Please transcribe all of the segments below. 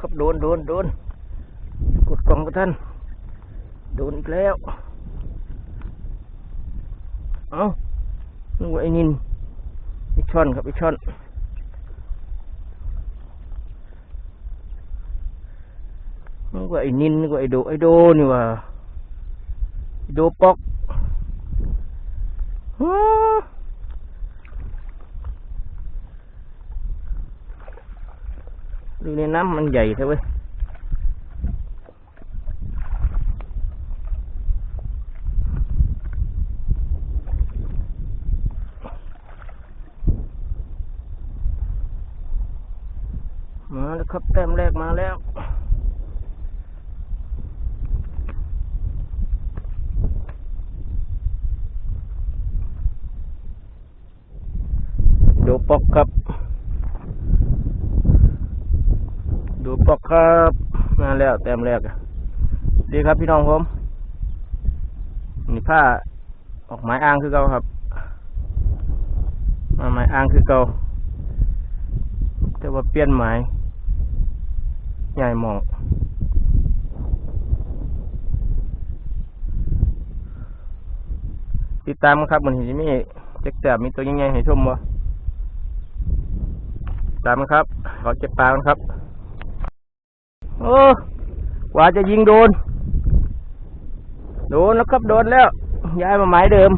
ครับโดนโดนโดนกดกล่องกับท่าน โดนอีกแล้ว เอานึกว่าไอ้นินไอ้ช่อนครับไอ้ช่อนนึกว่าไอ้นินนึกว่าไอ้โดไอ้โดนี่ว่าไอ้โดปอกฮ ดูในน้ำมันใหญ่เท่าเว้ยมาแล้วครับแต้มแรกมาแล้วดูปอกครับ ดู ปอกครับมาแล้วแต้มแรกดีครับพี่น้องผมนี่ผ้าออกไม้อ่างคือเก่าครับมาไม้อ่างคือเก่าแต่ว่าเปลี่ยนไม้ใหญ่หมองติดตามครับมันเห็นมีเจ็กแสบมีตัวยังไงให้ชมบ่ตามนะครับขอเก็บปลาครับ โอ้กว่าจะยิงโดน โดนแล้วครับโดนแล้ว ย้ายมาไม้เดิม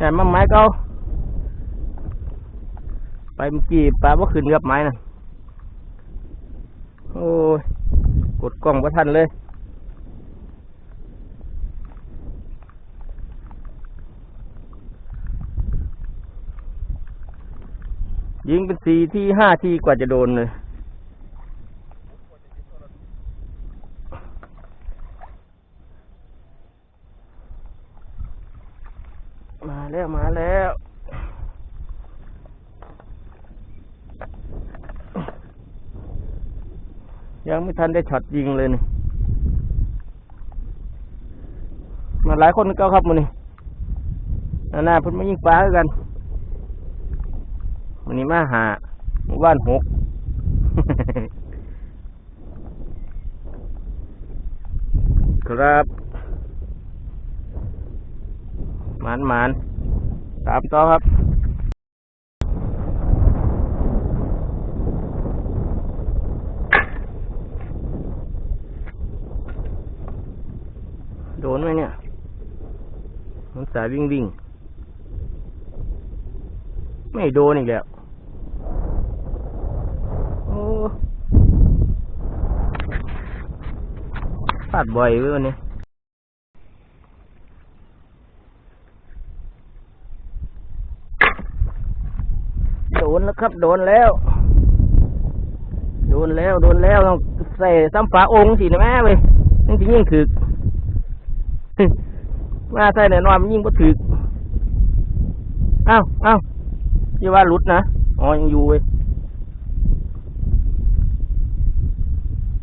ย้ายมาไม้เก่าไปเมื่อกี้ปลาว่าขึ้นกับไม้น่ะโอ้ย กดกล้องประทันเลยยิงเป็นสี่ที่ห้าที่กว่าจะโดนเลย มา แล้วมาแล้วยังไม่ทันได้ช็อตยิงเลยนี่มาหลายคนก็ครับมันนี่หน้าพิ่นมายิงปลากันวันนี้มาหาหมู่บ้านหกครับ หมานหมาน ตามต่อครับโดนไหมเนี่ยมันสายวิ่งวิ่ง ไม่โดนอีกแล้ว โอ้พลาดบ่อยเว้ยวันนี้ โดน แล้วครับ โดนแล้ว โดนแล้วโดนแล้วต้องใส่ซ้ำฝาองค์สินะแม่เว้ยนี่จะยิ่งถึกมาใส่แน่นอนมันยิ่งก็ถึกอ้าเอ้าอย่ว่าหลุดนะอ๋อยังอยู่เว้ย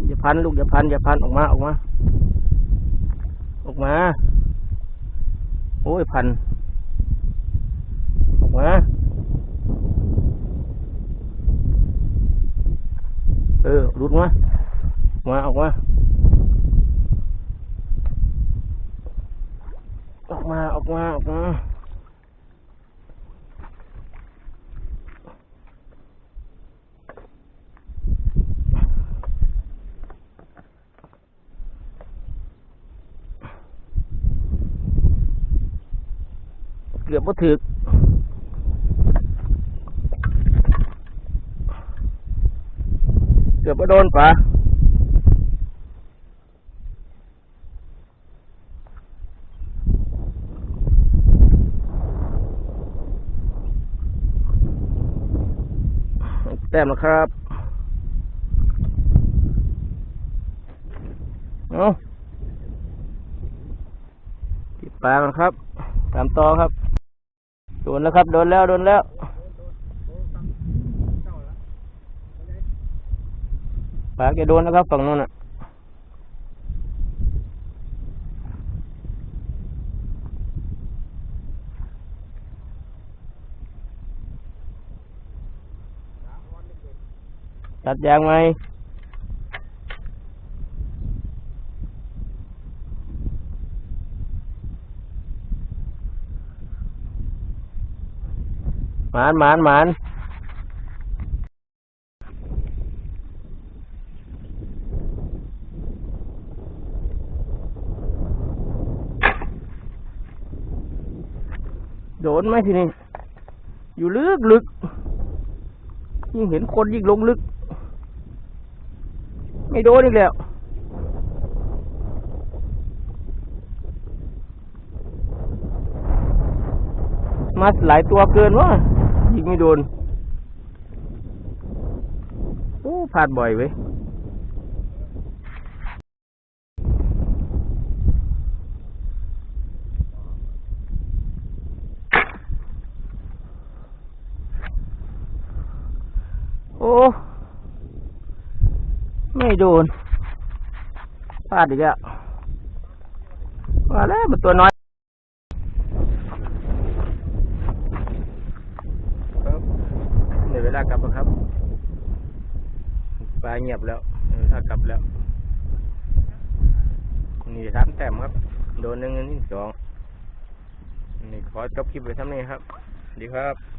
อย่าพันลูกอย่าพันอย่าพันออกมาออกมา ออกมา โอ้ยพันออกมา เออหลุดมา มาออกมา ออกมาออกมาออกมาเกือบบ่ถึก เกือบบ่โดนปะแต้มแล้วครับเอาติดปลากันครับ ตามต่อครับ โดนแล้วครับ โดนแล้ว โดนแล้ว ปลาแกโดนแล้วครับฝั่งนู้นอะตัดยางไหมหมานหมานหมาน โดนไหมทีนี้ อยู่ลึกลึก ยิ่งเห็นคนยิ่งลงลึก ไม่โดนอีกแล้วมาหลายตัวเกินวะยิงไม่โดน โอ้พลาดบ่อยเว้ย ไม่โดนพลาดอีกแล้วว่าแล้วมันตัวน้อยครับในเวลากลับแล้วครับ ปลาเงียบแล้วเวลากลับแล้ว นี่สามแต้มครับ โดนหนึ่งนี่สอง นี่ขอจบคลิปไว้เท่านี้ครับ ดีครับ